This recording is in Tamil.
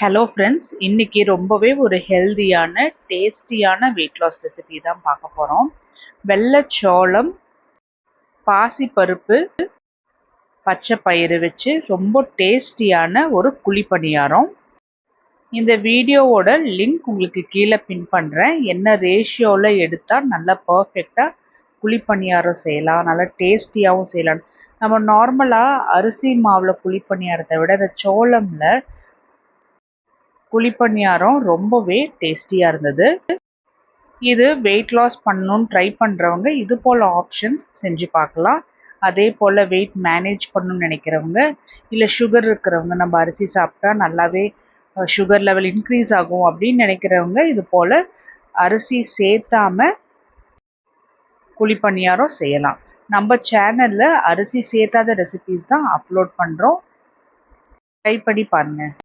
ஹலோ ஃப்ரெண்ட்ஸ் இன்றைக்கி ரொம்பவே ஒரு ஹெல்தியான டேஸ்டியான வெயிட் லாஸ் ரெசிபி தான் பார்க்க போகிறோம் வெள்ளச்சோளம் பாசிப்பருப்பு பச்சை பயிறு வச்சு ரொம்ப டேஸ்டியான ஒரு குழிப்பணியாரம் இந்த வீடியோவோட லிங்க் உங்களுக்கு கீழே பின் பண்ணுறேன் என்ன ரேஷியோவில் எடுத்தால் நல்லா பர்ஃபெக்டாக குழிப்பணியாரம் செய்யலாம் நல்லா டேஸ்டியாகவும் செய்யலாம். நம்ம நார்மலாக அரிசி மாவில் குழிப்பணியாரத்தை விட இந்த சோளமில் குழிப்பணியாரம் ரொம்பவே டேஸ்டியாக இருந்தது. இது வெயிட் லாஸ் பண்ணணும்னு ட்ரை பண்ணுறவங்க இது போல் ஆப்ஷன்ஸ் செஞ்சு பார்க்கலாம். அதே போல் வெயிட் மேனேஜ் பண்ணணும்னு நினைக்கிறவங்க இல்லை சுகர் இருக்கிறவங்க நம்ம அரிசி சாப்பிட்டா நல்லாவே சுகர் லெவல் இன்க்ரீஸ் ஆகும் அப்படின்னு நினைக்கிறவங்க இது போல் அரிசி சேர்த்தாம குழிப்பணியாரம் செய்யலாம். நம்ம சேனலில் அரிசி சேர்த்தாத ரெசிபீஸ் தான் அப்லோட் பண்ணுறோம் ட்ரை பண்ணி பாருங்கள்